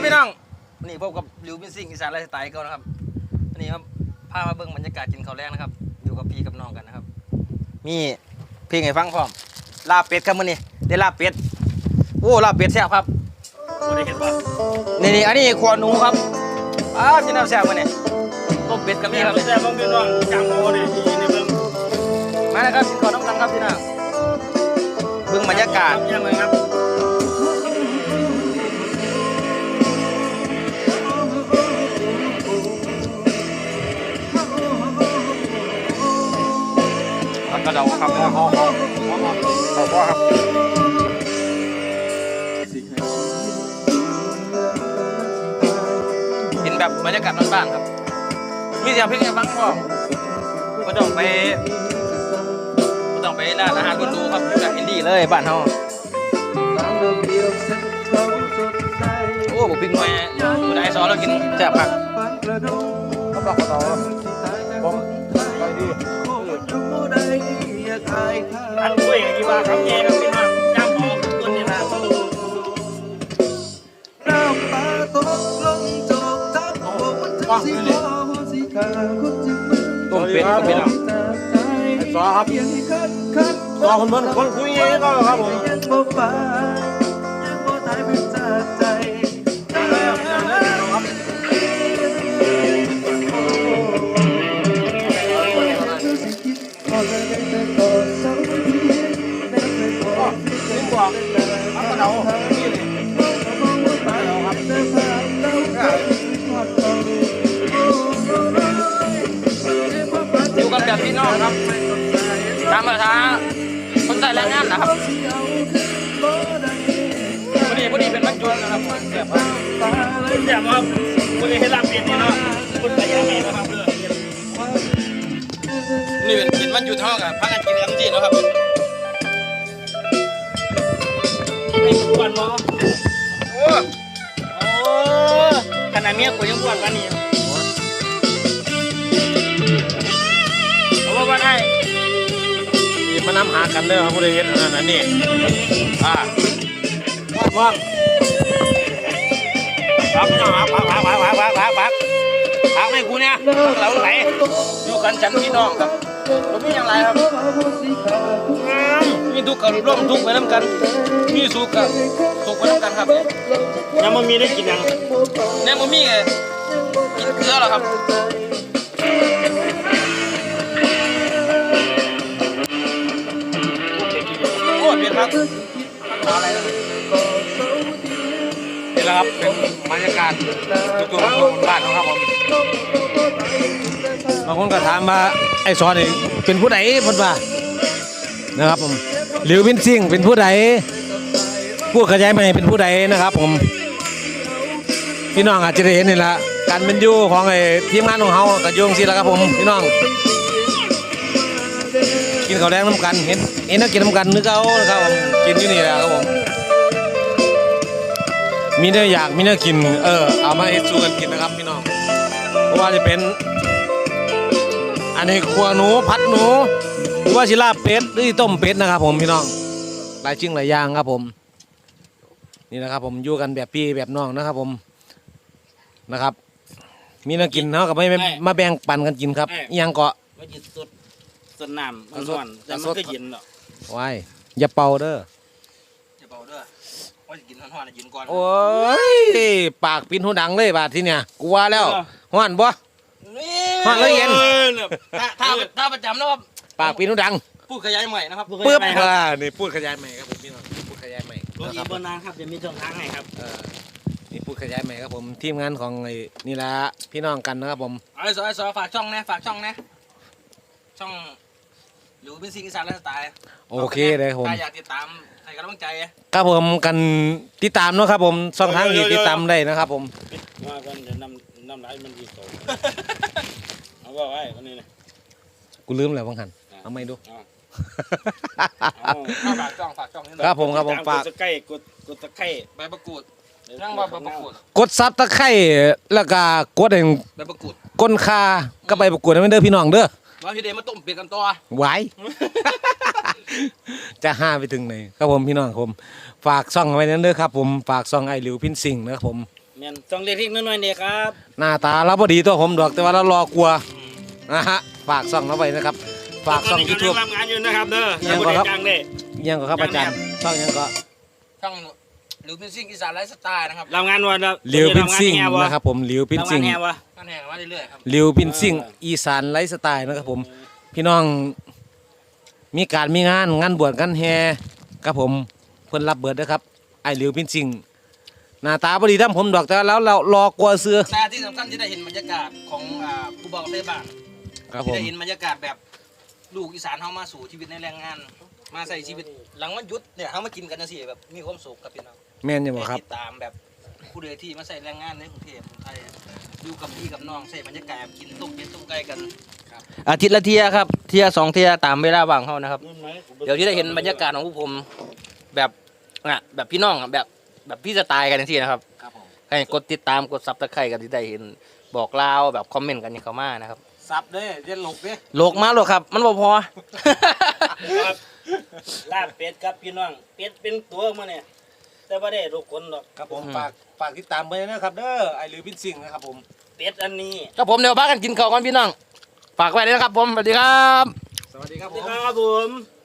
ครับพี่น้องวันนี่พบกับริวบินซิ่งอีสานไลฟ์สไตล์ก็นะครับวันนี้ครับพามาเบิ่งบรรยากาศกินข้าวแรงนะครับ อยู่กับพี่กับน้องกันนะครับ มีเพลงให้ฟังพร้อมลาบเป็ดครับมื้อนี้ได้ลาบเป็ดโอ้ลาบเป็ดแซ่บครับบ่ได้เห็นว่านี่นี่อันนี้ขวหนูครับอ้าวกินน้ำแซ่บมื้อนี้ต้มเป็ดก็มีนี่คครัรับบแต่บางทีน้องจำโมเนี่ยที่ในเบิ่งมาเลยครับกินข้าวน้ำกันครับพี่น้อง ระเดาครับหอมหอมหอมหอมหอครับกินแบบบรรยากาศบ้านๆครับ มีเสียงเพลงให้ฟังพ่อไม่ต้องไปไม่ต้องไปร้านอาหารคนดูครับอยู่แบบอินดี้เลยบ้านเฮาโอ้บุปิงหน่อยอยู่ได้ซอแล้วกินแซ่บผักครับดอกกระเดาผมไปดี ขายข้าอันด้วยอย่างที่ว่าคำแย่ครับพี่น้อย่ำหอมต้นนี่นะน้ำตาตกลงจอทับบอกมันถึงสีขาวสีขาวคนจึงมึนต้มเป็ดครับพี่น้องสอครับสอคนเหมือนคนคุยเองก็ครับผมยังบ่ฟ้าเป็นา อยู่กันแบบพี่น้องครับ ตามภาษาคนใส่แรงงานนะครับพอดีพอดีเป็นวันหยุดนะครับแบบว่าจำครับบ่ได้เห็นลาบเป็ดนี่เนาะคุณไปยังไงนะครับเด้อนี่เป็นเป็นวันหยุดเท่ากับพักกันกินกันที่นะครับ ดิก่อนบ่โอ้โอ้ขนาดเมียกูยังปวดวันนี้เอาบ่บ่ไหนี่มานำหากันเด้อครับผู้ดเห็นอันนั้นนี่อ่าว้างว่างบ้าพี่น้างพักพักพับ้ากพักพักพักให้กูเนี่ยเราไหลอยู่กันฉันพี่น้องครับ ผมมีอย่างไรครับมีทุกข์กับร่วมทุกข์ไปน้ำกัน มีสุขกับสุขไปน้ำกันครับยังบ่มีได้กินหยังเนี่ยผมมีไงกินเกลือเหรอครับโอ้เปลี่ยนครับอะไรนะนี่แหละครับเป็นบรรยากาศทุกๆของบ้านของครับผมบางคนก็ถามว่าไอ้ซอนี่เป็นผู้ใดเพิ่นว่านะครับผมหลิววินซิงเป็นผู้ใดผู้ขยายใหม่เป็นผู้ใดนะครับ ผมพี่น้องอาจจะได้เห็นนี่ละการเป็นอยู่ของไอ้ทีมงานของเฮากับยุงสิละครับผมพี่น้อง กินข้าวแดงน้ำกันเห็นเห็นนักกินน้ำกันนึกเอานะครับผมกินอยู่นี่แหละครับผมมีเนื้ออยากมีเนื้อกิน เออเอามาเฮ็ดสู้กันกินนะครับพี่น้องเพราะว่าจะเป็น อันนี้ครัวหนูผัดหนูหรือว่าชิลาบเป็ดหรือต้มเป็ดนะครับ ผมพี่น้องหลายชิ้นหลายอย่างครับผม นี่นะครับผมอยู่กันแบบพี่แบบน้องนะครับ ผมนะครับ มีเนื้อกินเนาะกับไม่มาแบ่งปันกันกินครับอิหยังเกาะ ว่าจิตสดสดน้ำมันร้อนแต่มันก็เย็นเนาะไว้อย่าเป่าเด้ออย่าเบาเด้อว่าจะกินห่อนๆนะกินก่อน โอ้ย ปากปินหูดังเลยบาดที่เนี่ย กูว่าแล้วห้อนบ่ นี่ห่อนแล้วเย็นถ้าถ้าถ้าประจำนะครับปากปินหูดังพูดขยายใหม่นะครับปึ๊บอ่านี่พูดขยายใหม่ครับผมพี่น้องพูดขยายใหม่รถอีบกบนนานครับจะมีช่องทางให้ครับเออนี่พูดขยายใหม่ครับผมทีมงานของไอ้นี่ละพี่น้องกันนะครับผมไอ้สอไอ้สอฝากช่องนะฝากช่องนะช่องหรือเป็นสิ่งอีสานไลฟ์สไตล์โอเคเลยครับผมใครอยากติดตามให้กำลังใจครับผมกันติดตามเนะครับผมช่องทางที่ติดตามได้นะครับผมว่ากันเดี๋ยวน้ำนำไหลมันดีโตเอา ว่าไว้คนนี้นะกูลืมแล้วบางหันเอาไม่ดู เอาฝากช่องฝากช่องนี่หน่อยครับผมครับผมฝาก กดตะไคร้กดกดตะไคร้ใบประกูดนั่งว่าใบประกูดกดซับตะไคร้แล้วก็กดเองใบประกูดก้นคาก็ไปประกวดให้มันเด้อพี่น้องเด้อว่าพี่เดมาต้มเป็ดกันตัวไหวจะห้าไปถึงไหนครับผมพี่น้องครับผมฝากซ่องไว้นั้นเด้อครับผมฝากซ่องไอหลิวพินสิงนะครับผมแม่นต้องเรียกเล็กน้อยๆเนี่ยครับ หน้าตาเราพอดีตัวผมดอกแต่ว่าเรารอกลัว นะฮะฝากซ่องเราไว้นะครับ ฝากซ่องยูทูบ ทำงานอยู่นะครับเด้อยังก่อนครับกลางเด้ยังก็ครับอาจารย์ช่องยังก็ช่องหลิวเป็นซิ่งอีสานไลฟ์สไตล์นะครับทำงานวันละลิวพินซิงทำาแห่นะครับผมลิวพินซิงทำงาแห่วะนั่นแหงมาเรื่อยๆครับลิวพินซิงอีสานไลฟ์สไตล์นะครับผม พี่น้องมีการมีงานงานบวชงานแห่ครับผมเพิ่นรับเบิดนะครับไอ้ลิวพินซิงหน้าตาพอดีทำผมดอกแต่ว่าแล้วเรารอกลัวเสือแต่ที่สำคัญที่ได้เห็นบรรยากาศของอ่าผู้บอกได้บ้าน ครับผที่มได้เห็นบรรยากาศแบบลูกอีสานเฮามาสู่ชีวิตในแรงงาน มาใส่ชีวิตหลังวันหยุดเนี่ยเฮามากินกันจังซี่แบบมีความสุขกับพี่น้องแม่นอยู่บ่ครับ ติดตามแบบผู้ใดที่มาใส่แรงงานในกรุงเทพไทยอยู่กับพี่กับน้องใส่บรรยากาศแบบกินต้มเป็ดต้มไก่กันอาทิตย์ละเที่ยครับ เที่ยสองเที่ยตามเวลาว่างเฮานะครับ เดี๋ยวที่ได้เห็นบรรยากาศของพวกผมแบบอะแบบพี่น้องอะแบบแบบพี่สไตล์กันอย่างที่นะครับ ครับผมให้กดติดตามกดซับสไครต์กันที่ได้เห็นบอกเล่าวแบบคอมเมนต์กันอย่างเขามานะครับ ซับเด้เย็นหลกเด้โลกมาโลกครับ มันบ่พอครับลาบเป็ดครับพี่น้อง เป็ดเป็นตัวมาเนี่ยแต่ว่าได้ทุกคนหรอกครับผมอืม ฝากฝากติดตามไปนะครับเด้อไอ้ลิวพินซิงนะครับผม เป็ดอันนี้ครับผมเดี๋ยวพากันกินข้าวกันพี่น้อง ฝากไว้เลยนะครับผม สวัสดีครับ สวัสดีครับสผวัสดีม ครับผม